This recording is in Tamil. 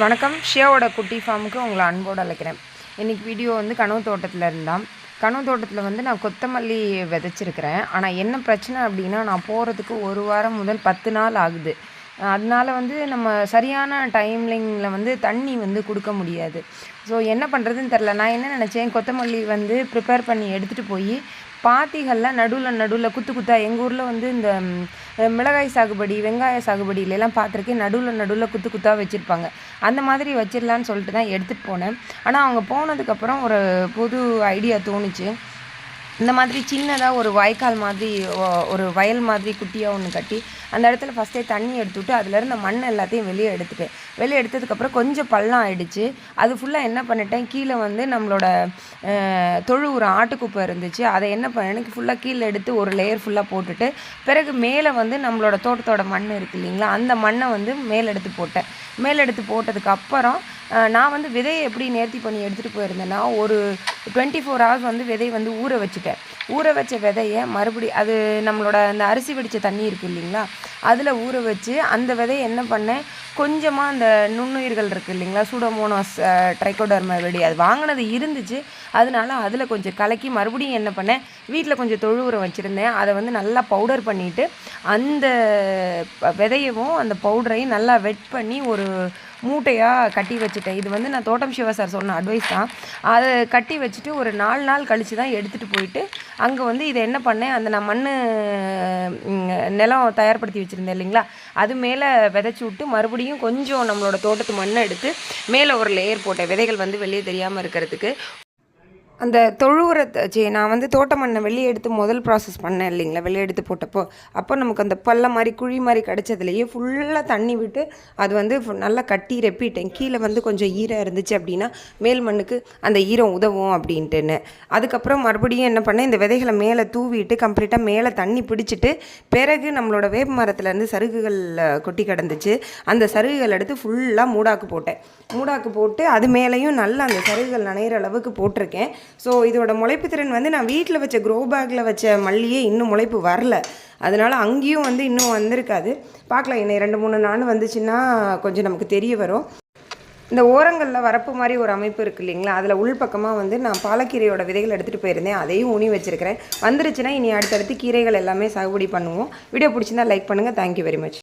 வணக்கம். ஷியாவோட குட்டி ஃபார்முக்கு உங்களை அன்போடு அழைக்கிறேன். இன்றைக்கி வீடியோ வந்து கனவு தோட்டத்தில் இருந்தான் கனவு தோட்டத்தில் வந்து நான் கொத்தமல்லி விதைச்சிருக்கிறேன். ஆனால் என்ன பிரச்சனை அப்படின்னா நான் போகிறதுக்கு ஒரு வாரம் முதல் பத்து நாள் ஆகுது. அதனால வந்து நம்ம சரியான டைம்லிங்கில் வந்து தண்ணி வந்து கொடுக்க முடியாது. ஸோ என்ன பண்ணுறதுன்னு தெரில நான் என்ன நினச்சேன் கொத்தமல்லி வந்து ப்ரிப்பேர் பண்ணி எடுத்துகிட்டு போய் பாத்திகள்லாம் நடுவில் நடுவில் குத்து குத்தா எங்கள் ஊரில் வந்து இந்த மிளகாய் சாகுபடி வெங்காய சாகுபடியிலலாம் பார்த்துருக்கேன் நடுவில் நடுவில் குத்து குத்தாக வச்சுருப்பாங்க. அந்த மாதிரி வச்சிடலான்னு சொல்லிட்டு தான் எடுத்துகிட்டு போனேன். ஆனால் அவங்க போனதுக்கப்புறம் ஒரு புது ஐடியா தோணுச்சு. இந்த மாதிரி சின்னதாக ஒரு வாய்க்கால் மாதிரி ஒரு வயல் மாதிரி குட்டியாக ஒன்று கட்டி அந்த இடத்துல ஃபஸ்ட்டே தண்ணி எடுத்துவிட்டு அதுலேருந்து மண் எல்லாத்தையும் வெளியே எடுத்துட்டேன். வெளியே எடுத்ததுக்கப்புறம் கொஞ்சம் பள்ளம் ஆயிடுச்சு. அது ஃபுல்லாக என்ன பண்ணிட்டேன் கீழே வந்து நம்மளோட தொழு ஒரு ஆட்டுக்குப்பை இருந்துச்சு. அதை என்ன பண்ணேன் ஃபுல்லாக கீழே எடுத்து ஒரு லேயர் ஃபுல்லாக போட்டுட்டு பிறகு மேலே வந்து நம்மளோட தோட்டத்தோட மண் இருக்கு இல்லைங்களா அந்த மண்ணை வந்து மேலெடுத்து போட்டேன். மேலெடுத்து எடுத்து நான் வந்து விதையை எப்படி நேர்த்தி பண்ணி எடுத்துகிட்டு போயிருந்தேன்னா ஒரு டுவெண்ட்டி ஃபோர் ஹவர்ஸ் வந்து விதை வந்து ஊற வச்சுட்டேன். ஊற வச்ச விதையை மறுபடி அது நம்மளோட அந்த அரிசி வெடித்த தண்ணி இருக்குது இல்லைங்களா? அதில் ஊற வச்சு அந்த விதையை என்ன பண்ணேன்? கொஞ்சமாக அந்த நுண்ணுயிர்கள் இருக்குது இல்லைங்களா? சூடோமோனாஸ் ட்ரைகோடர்மா வெடி அது வாங்கினது இருந்துச்சு. அதனால அதில் கொஞ்சம் கலக்கி மறுபடியும் என்ன பண்ணேன்? வீட்டில் கொஞ்சம் தொழு உரம் வச்சுருந்தேன். அதை வந்து நல்லா பவுடர் பண்ணிவிட்டு அந்த விதையவும் அந்த பவுடரையும் நல்லா வெட் பண்ணி ஒரு மூட்டையாக கட்டி வச்சுட்டேன். இது வந்து நான் தோட்டம் சிவா சார் சொன்ன அட்வைஸ் தான். அதை கட்டி வச்சுட்டு ஒரு நாலு நாள் கழித்து தான் எடுத்துகிட்டு போயிட்டு அங்கே வந்து இதை என்ன பண்ணேன்? அந்த நான் மண் நிலம் தயார்படுத்தி வச்சுருந்தேன் இல்லைங்களா? அது மேலே விதைச்சி விட்டு மறுபடியும் கொஞ்சம் நம்மளோட தோட்டத்து மண்ணை எடுத்து மேலே ஒரு லேயர் போட்டேன். விதைகள் வந்து வெளியே தெரியாமல் இருக்கிறதுக்கு. அந்த தொழு உரத்தை சே நான் வந்து தோட்ட மண்ணை வெளியே எடுத்து முதல் ப்ராசஸ் பண்ணேன் இல்லைங்களா? வெளியே எடுத்து போட்டப்போ. அப்போ நமக்கு அந்த பல்ல மாதிரி குழி மாதிரி கிடச்சதுலையே ஃபுல்லாக தண்ணி விட்டு அது வந்து ஃபு- நல்லா கட்டி ரெப்பிட்டேன். கீழே வந்து கொஞ்சம் ஈரம் இருந்துச்சு அப்படின்னா மேல் மண்ணுக்கு அந்த ஈரம் உதவும் அப்படின்ட்டுன்னு. அதுக்கப்புறம் மறுபடியும் என்ன பண்ணேன் இந்த விதைகளை மேலே தூவிட்டு கம்ப்ளீட்டாக மேலே தண்ணி பிடிச்சிட்டு பிறகு நம்மளோட வேப்ப மரத்துலேருந்து சருகுகள் கொட்டி கிடந்துச்சு. அந்த சருகுகள் எடுத்து ஃபுல்லாக மூடாக்கு போட்டேன். மூடாக்கு போட்டு அது மேலேயும் நல்லா அந்த சருகுகள் நனையிற அளவுக்கு போட்டிருக்கேன். ஸோ இதோட முளைப்பு திறன் வந்து நான் வீட்டில் வச்ச க்ரோ பேக்கில் வச்ச மல்லியே இன்னும் முளைப்பு வரல. அதனால் அங்கேயும் வந்து இன்னும் வந்திருக்காது. பார்க்கலாம் என்ன ரெண்டு மூணு நாள் வந்துச்சுன்னா கொஞ்சம் நமக்கு தெரிய வரும். இந்த ஓரங்களில் வரப்பு மாதிரி ஒரு அமைப்பு இருக்கு இல்லைங்களா? அதில் உள்பக்கமாக வந்து நான் பாலக்கீரையோட விதைகள் எடுத்துகிட்டு போயிருந்தேன். அதையும் ஊனி வச்சுருக்கிறேன். வந்துருச்சுன்னா இனி அடுத்தடுத்து கீரைகள் எல்லாமே சாகுபடி பண்ணுவோம். வீடியோ பிடிச்சிருந்தா லைக் பண்ணுங்கள் தேங்க்யூ வெரி மச்